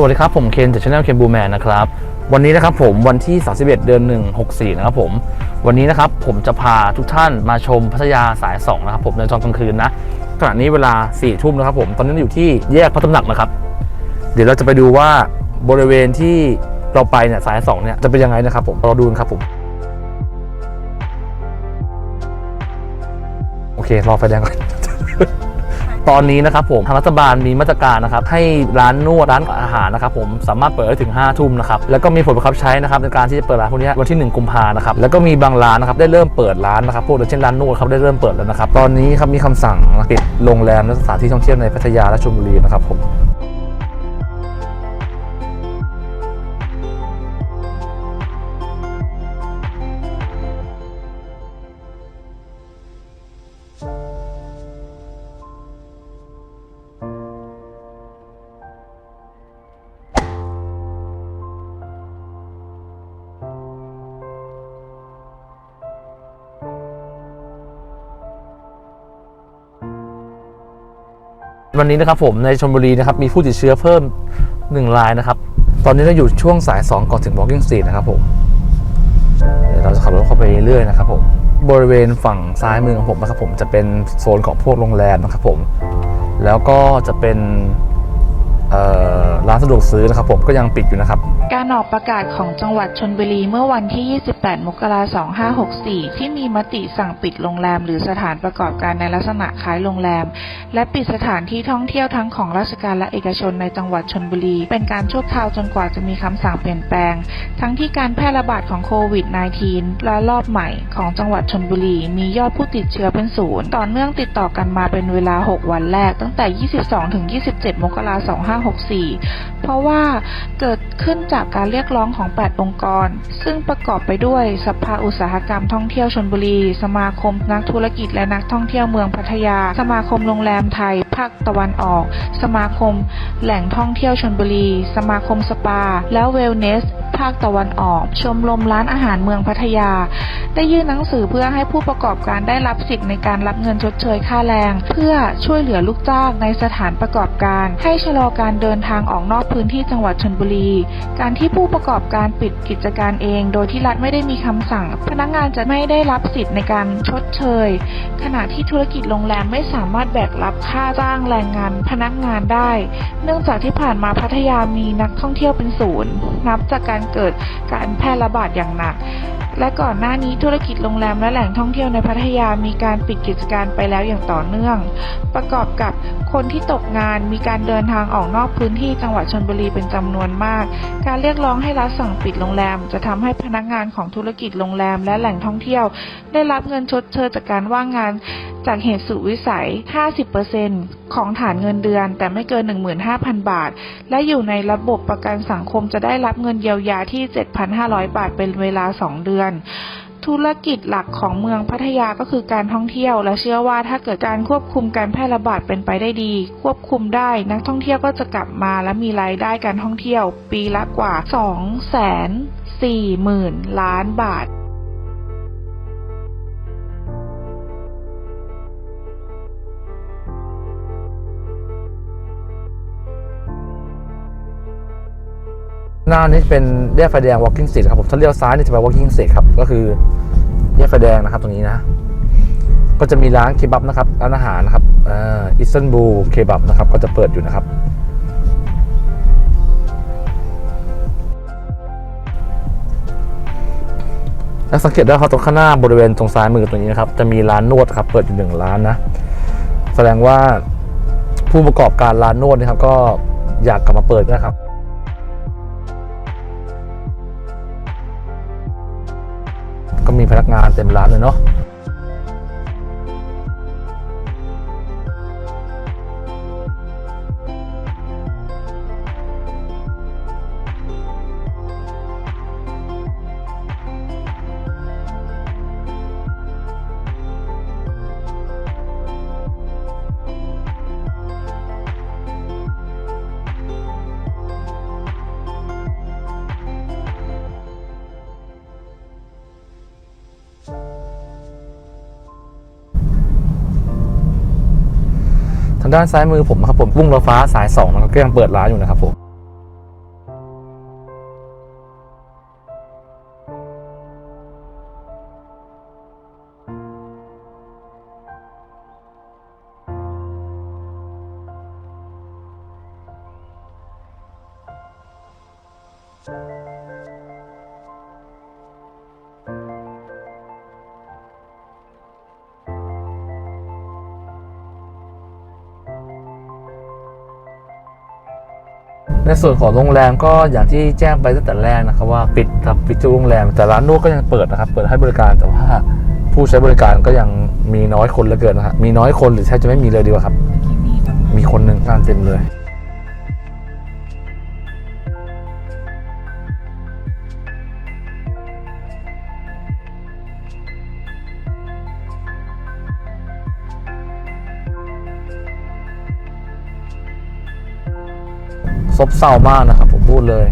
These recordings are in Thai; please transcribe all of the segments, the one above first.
สวัสดีครับ ผมเคนจากช anel เคนบูแมนนะครับ วันนี้นะครับผมวันที่ 31 เดือน 1 64 นะครับผม วันนี้นะครับผมจะพาทุกท่านมาชมพัทยาสาย 2 นะครับผมในตอนกลางคืนนะขณะนี้เวลา 4 ทุ่มนะครับผมตอนนี้อยู่ที่แยกพระตำหนักนะครับ เดี๋ยวเราจะไปดูว่าบริเวณที่เราไปเนี่ยสาย 2 เนี่ยจะเป็นยังไงนะครับผมเราดูกันครับผม โอเครอไฟแดงก่อน ตอนนี้นะครับผมทางรัฐบาลมีมาตรการนะครับให้ร้านนวดร้านอาหารนะครับผมสามารถเปิดได้ถึง 5 ทุ่มนะครับแล้วก็มีผลบังคับใช้นะครับในการที่จะเปิดร้านพวกนี้วันที่ 1 กุมภานะครับแล้วก็มีบางร้านนะครับได้เริ่มเปิดร้านนะครับพวกเช่นร้านนวดครับได้เริ่มเปิดแล้วนะครับตอนนี้ครับมีคำสั่งปิดโรงแรมและสถานที่ท่องเที่ยวในพัทยาและชลบุรีนะครับผม วันนี้นะครับผมในชลบุรีนะครับมีผู้ติดเชื้อเพิ่ม 1 รายนะครับ ตอนนี้เราอยู่ช่วงสาย 2 ก่อนถึง Walking Street นะครับผมเดี๋ยวเราจะขับรถเข้าไปเรื่อยๆนะครับผมบริเวณฝั่งซ้ายมือของผมนะครับผมจะเป็นโซนของพวกโรงแรมนะครับผม แล้วก็จะเป็นร้านสะดวกซื้อนะครับผมก็ยังปิดอยู่นะครับ การออกประกาศของจังหวัดชนบุรีเมื่อวันที่ 28 มกราคม 2564 ที่มีมติสั่งปิดโรงแรม หรือสถานประกอบการในลักษณะคล้ายโรงแรม และปิดสถานที่ท่องเที่ยวทั้งของราชการและเอกชนในจังหวัดชนบุรี เป็นการชั่วคราวจนกว่าจะมีคำสั่งเปลี่ยนแปลง ทั้งที่การแพร่ระบาดของโควิด -19 และรอบใหม่ของจังหวัดชนบุรี มียอดผู้ติดเชื้อเป็นศูนย์ต่อเนื่องติดต่อกันมาเป็นเวลา 6 วันแรก ตั้งแต่ 22 ถึง 27 มกราคม 2564เพราะว่าเกิดขึ้นจากการเรียกร้องของ 8 องค์กร ซึ่งประกอบไปด้วยสภาอุตสาหกรรมท่องเที่ยวชนบุรี สมาคมนักธุรกิจและนักท่องเที่ยวเมืองพัทยา สมาคมโรงแรมไทย ภาคตะวันออก สมาคมแหล่งท่องเที่ยวชนบุรี สมาคมสปา และเวลเนส ภาคตะวันออก ชมรมร้านอาหารเมืองพัทยา ได้ยื่นหนังสือเพื่อให้ผู้ประกอบการได้รับสิทธิ์ในการรับเงินชดเชยค่าแรง เพื่อช่วยเหลือลูกจ้างในสถานประกอบการ ให้ชะลอการเดินทางออกนอกพื้นที่จังหวัดชนบุรี การที่ผู้ประกอบการปิดกิจการเอง โดยที่รัฐไม่ได้มีคำสั่ง พนักงานจะไม่ได้รับสิทธิ์ในการชดเชย ขณะที่ธุรกิจโรงแรมไม่สามารถแบกรับค่าจ้างแรงงานพนักงานได้ เนื่องจากที่ผ่านมาพัทยามีนักท่องเที่ยวเป็นศูนย์ นับจากการเกิดการแพร่ระบาดอย่างหนัก และก่อนหน้านี้ธุรกิจโรงแรมและแหล่งท่องเที่ยวในพัทยามีการปิดกิจการไปแล้วอย่างต่อเนื่อง ประกอบกับคนที่ตกงานมีการเดินทางออกนอกพื้นที่จังหวัดชลบุรีเป็นจำนวนมาก การเรียกร้องให้รัฐสั่งปิดโรงแรม จะทำให้พนักงานของธุรกิจโรงแรมและแหล่งท่องเที่ยว ได้รับเงินชดเชยจากการว่างงาน จากเหตุสุวิสัย 50%ของฐานเงินเดือน แต่ไม่เกิน 15,000 บาท และอยู่ในระบบประกันสังคมจะได้รับเงินเยียวยาที่ 7,500 บาทเป็นเวลา 2 เดือนธุรกิจหลักของเมืองพัทยาก็คือการท่องเที่ยว และเชื่อว่าถ้าเกิดการควบคุมการแพร่ระบาดเป็นไปได้ดี ควบคุมได้ นักท่องเที่ยวก็จะกลับมาและมีรายได้การท่องเที่ยว ปีละกว่า2 4 0 0 0 0ล้านบาท หน้านี้เป็นแยกไฟแดง Walking Street ครับผมถ้าเลี้ยวซ้ายนี่จะไป Walking Street ครับก็คือแยกไฟแดงนะครับตรงนี้นะ ก็จะมีร้านเคบับนะครับร้านอาหารนะครับอ่าอิสตันบูลเคบับนะครับก็จะเปิดอยู่นะครับแล้วสังเกตได้ครับตรงข้างหน้าบริเวณตรงซ้ายมือตรงนี้นะครับจะมีร้านนวดครับเปิดอยู่หนึ่งร้านนะแสดงว่าผู้ประกอบการร้านนวดนะครับก็อยากกลับมาเปิดนะครับ มีพนักงานเต็มร้านเลยเนาะางด้านซ้ายมือผมครับผมบุ้งรถฟ้าสายสองนะครับก็ยังเปิดร้านอยู่นะครับผม ในส่วนของโรงแรมก็อย่างที่แจ้งไปตั้งแต่แรกนะครับว่าปิดครับปิดทุกโรงแรม แต่ร้านนวดก็ยังเปิดนะครับ เปิดให้บริการแต่ว่าผู้ใช้บริการก็ยังมีน้อยคนเหลือเกินนะฮะมีน้อยคนหรือแทบจะไม่มีเลยดีกว่าครับ มีคนหนึ่งงานเต็มเลย ซบเซามากนะครับ ผมพูดเลย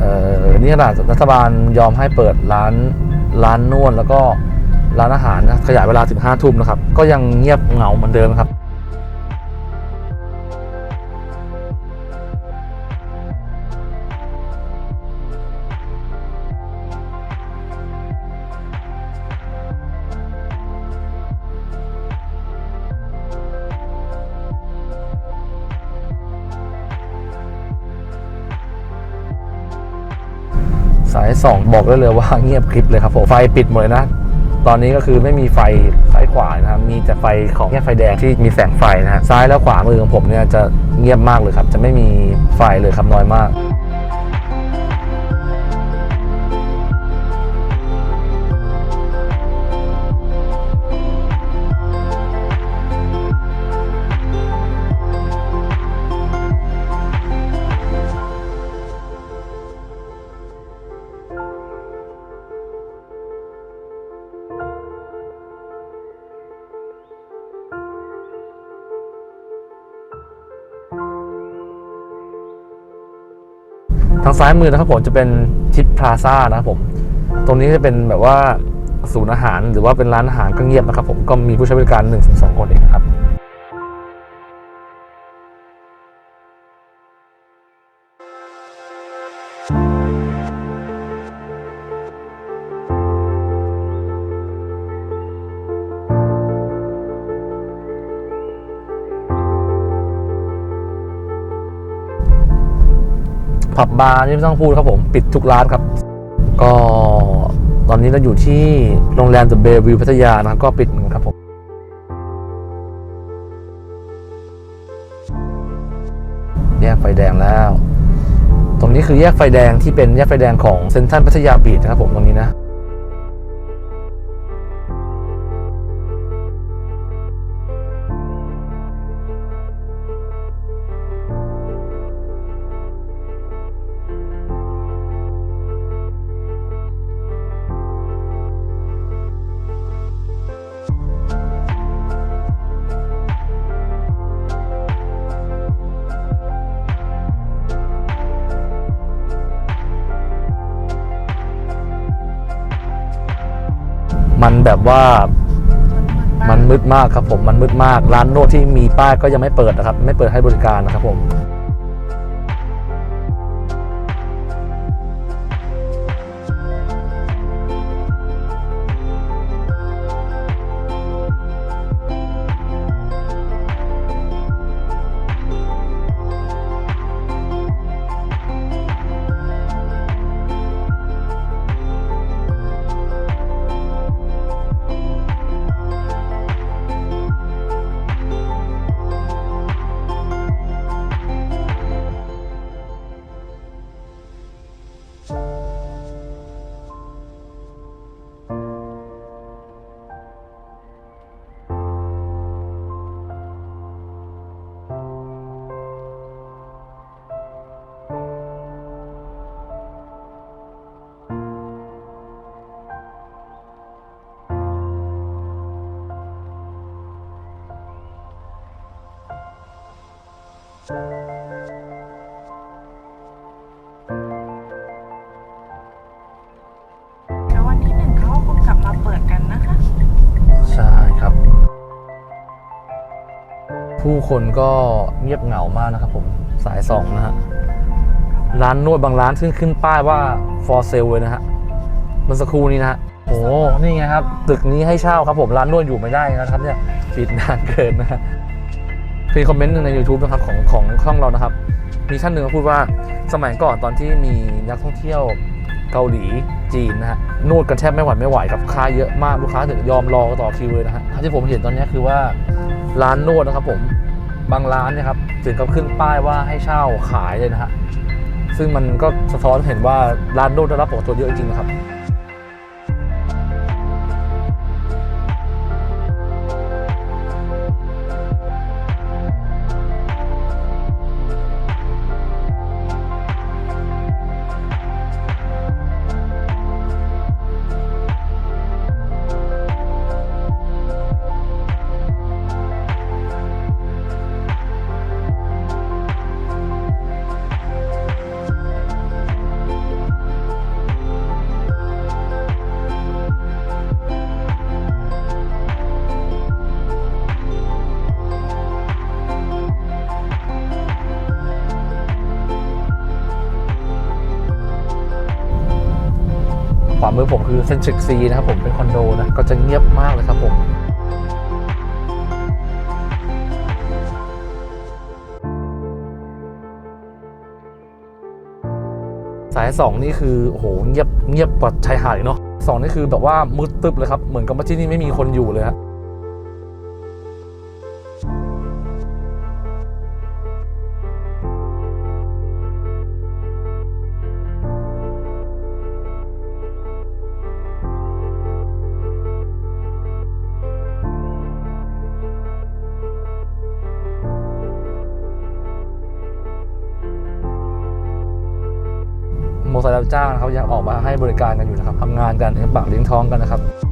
เออนี่ขนาดรัฐบาลยอมให้เปิดร้านร้านนวดแล้วก็ร้านอาหารนะขยายเวลาถึงห้าทุ่มนะครับ ก็ยังเงียบเหงาเหมือนเดิมครับ บอกได้เลยว่าเงียบคลิปเลยครับผมไฟปิดหมดเลยนะ ตอนนี้ก็คือไม่มีไฟซ้ายขวานะครับมีแต่ไฟของแค่ไฟแดงที่มีแสงไฟนะฮะซ้ายและขวามือของผมเนี่ยจะเงียบมากเลยครับ จะไม่มีไฟเลยครับน้อยมาก ซ้ายมือนะครับผมจะเป็นทิปพลาซ่านะครับผม ตรงนี้จะเป็นแบบว่าศูนย์อาหารหรือว่าเป็นร้านอาหารก็เงียบนะครับผมก็มีผู้ใช้บริการ1นถึงสคนเองครับ ผับบาร์นี่ไม่ต้องพูดครับผม ปิดทุกร้านครับ ก็ตอนนี้เราอยู่ที่โรงแรมเดอะเบรวิวพัทยานะครับก็ปิดเหมือนกันครับผมแยกไฟแดงแล้ว ตรงนี้คือแยกไฟแดงที่เป็นแยกไฟแดงของเซ็นทรัลพัทยาบีชนะครับผมตรงนี้นะ ว่ามันมืดมากครับผมมันมืดมากร้านนวดที่มีป้ายก็ยังไม่เปิดนะครับ ไม่เปิดให้บริการนะครับผม ผู้คนก็เงียบเหงามากนะครับผมสายสองนะฮะร้านนวดบางร้านขึ้นขึ้นป้ายว่า for sale เลยนะฮะเมื่อสักครู่นี้นะฮะโอ้นี่ไงครับ ตึกนี้ให้เช่าครับผมร้านนวดอยู่ไม่ได้นะครับเนี่ยปิดนานเกินนะฮะมีคอมเมนต์หนึ่งใน YouTube นะครับของของช่องเรานะครับ มีท่านหนึ่งพูดว่าสมัยก่อนตอนที่มีนักท่องเที่ยวเกาหลีจีนนะฮะนวดกันแทบไม่หวั่นไม่ไหวครับค้าเยอะมากลูกค้าถึงยอมรอต่อคิวเลยนะฮะที่ผมเห็นตอนนี้คือว่าร้านนวดนะครับผม บางร้านเนี่ยครับถึงกับขึ้นป้ายว่าให้เช่าขายเลยนะฮะซึ่งมันก็สะท้อนเห็นว่าร้านโน้นได้รับผลกระทบเยอะจริงนะครับ มือผมคือเซนทริกซีนะครับผมเป็นคอนโดนะก็จะเงียบมากเลยครับผมสายสองนี่คือโหเงียบเงียบกว่าชายหาดเนาะสองนี่คือแบบว่ามืดตึ๊บเลยครับ เหมือนกับว่าที่นี่ไม่มีคนอยู่เลยฮะ จ้างเขายังออกมาให้บริการกันอยู่นะครับทำงานกันเลี้ยงปากเลี้ยงท้องกันนะครับ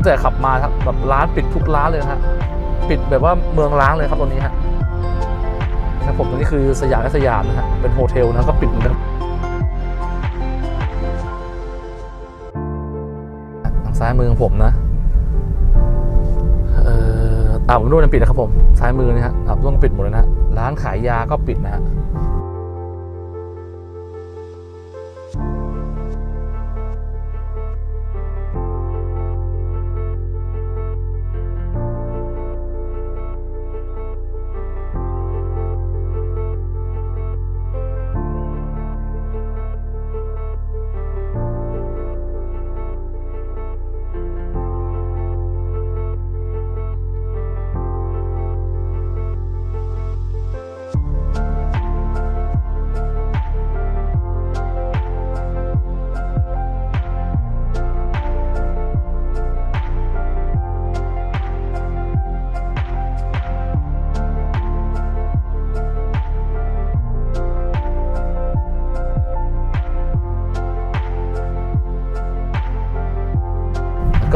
ตั้งแต่ขับมาครับแบบร้านปิดทุกร้านเลยฮะปิดแบบว่าเมืองล้างเลยครับตรงนี้ฮะครับผมตรงนี้คือสยามและสยามนะฮะเป็นโฮเทลนะก็ปิดเหมือนกันทางซ้ายมือของผมนะเอ่ออาบอบนวดยังปิดนะครับผมซ้ายมือนี่ฮะอาบอบนวดก็ปิดหมดเลยนะฮะร้านขายยาก็ปิดนะฮะ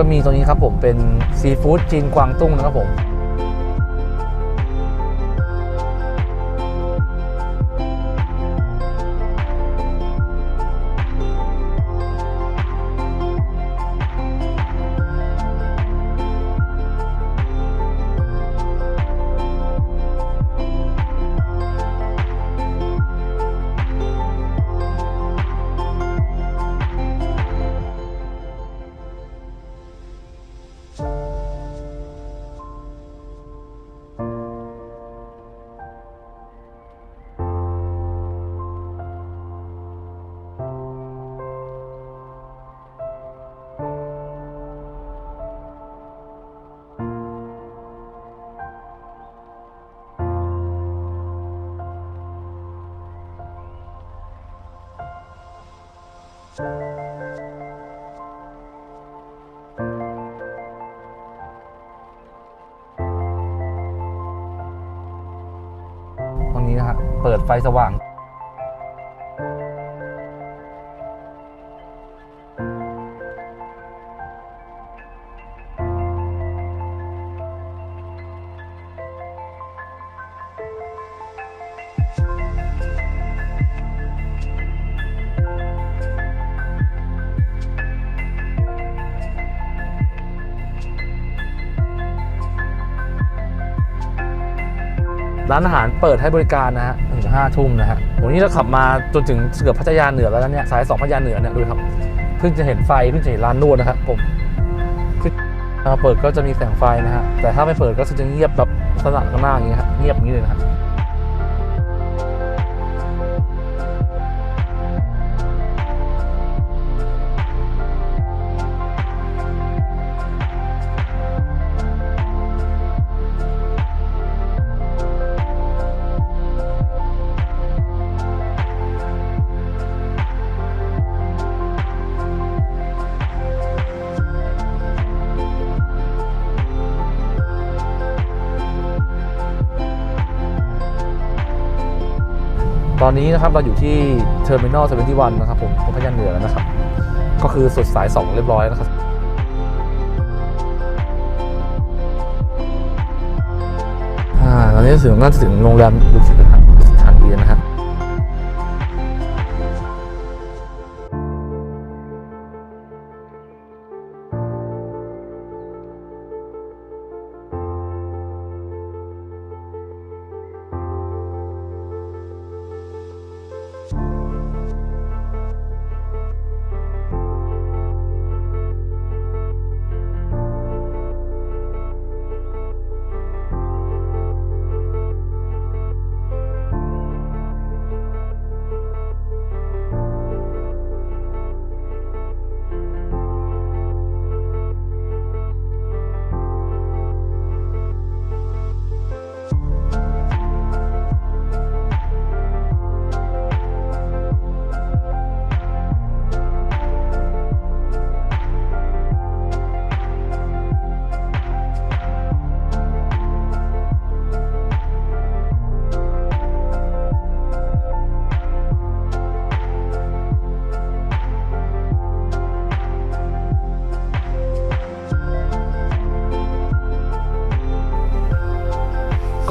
ก็มีตัวนี้ครับผมเป็นซีฟู้ดจีนกวางตุ้งนะครับผม ตรงนี้นะฮะเปิดไฟสว่าง ร้านอาหารเปิดให้บริการนะฮะถึงห้าทุ่มนะฮะวันนี้เราขับมาจนถึงเกือบพัทยาเหนือแล้วนะเนี่ยสายสองพัทยาเหนือเนี่ยดูครับเพิ่งจะเห็นไฟเพิ่งจะเห็นร้านนวดนะครับผมคือเปิดก็จะมีแสงไฟนะฮะแต่ถ้าไม่เปิดก็จะเงียบแบบสนั่นข้างหน้าอย่างเงี้ยเงียบอย่างนี้เลยนะครับ อนนี้นะครับเราอยู่ที่เทอร์มินอลเซเวนตี้วันนะครับผมของพัทยาเหนือแล้วนะครับ ก็คือสุดสาย 2 เรียบร้อยนะครับอ่าตอนนี้ถึงน่าจะถึงโรงแรมดูสิต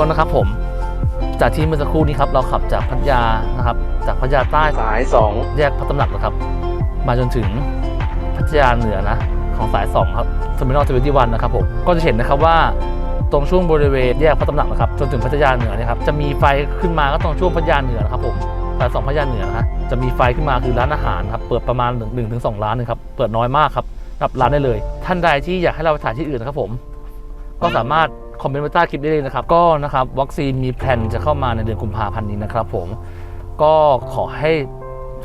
ก็นะครับผม จากที่เมื่อสักครู่นี้ครับเราขับจากพัทยานะครับ จากพัทยาใต้สาย 2 แยกพัฒนำหนักนะครับ มาจนถึงพัทยาเหนือนะ ของสาย 2 ครับเทอร์มินอลเทเวนตี้วันนะครับผมก็จะเห็นนะครับว่าตรงช่วงบริเวณแยกพัฒนำหนักนะครับจนถึงพัทยาเหนือเนะครับจะมีไฟขึ้นมาก็ตรงช่วงพัทยาเหนือนะครับผมสายสองพัทยาเหนือนะฮะจะมีไฟขึ้นมาคือร้านอาหารครับเปิดประมาณ1นถึงสร้านนึงครับเปิดน้อยมากครับรับร้านได้เลย ท่านใดที่อยากให้เราไปถ่ายที่อื่นนะครับผม ก็สามารถ คอมเมนต์ไว้ใต้คลิปได้เลยนะครับ ก็นะครับวัคซีนมีแผนจะเข้ามาในเดือนกุมภาพันธ์นี้นะครับผมก็ขอให้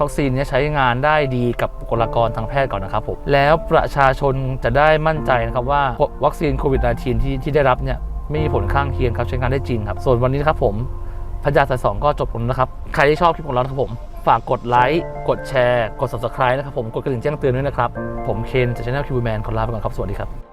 วัคซีนนี้ใช้งานได้ดีกับบุคลากรทางแพทย์ก่อนนะครับผมแล้วประชาชนจะได้มั่นใจนะครับว่าวัคซีนโควิด -19 ที่ที่ได้รับเนี่ยไม่มีผลข้างเคียงครับใช้งานได้จริงครับ ส่วนวันนี้นะครับผมพัทยาสายสองก็จบลงนะครับ ใครที่ชอบคลิปของเราครับผม ฝากกดไลค์กดแชร์ กด subscribe นะครับผมกดกระดิ่งแจ้งเตือนด้วยนะครับ ผมเคนจากช anel คิวแมนขอลาไปก่อนครับ สวัสดีครับ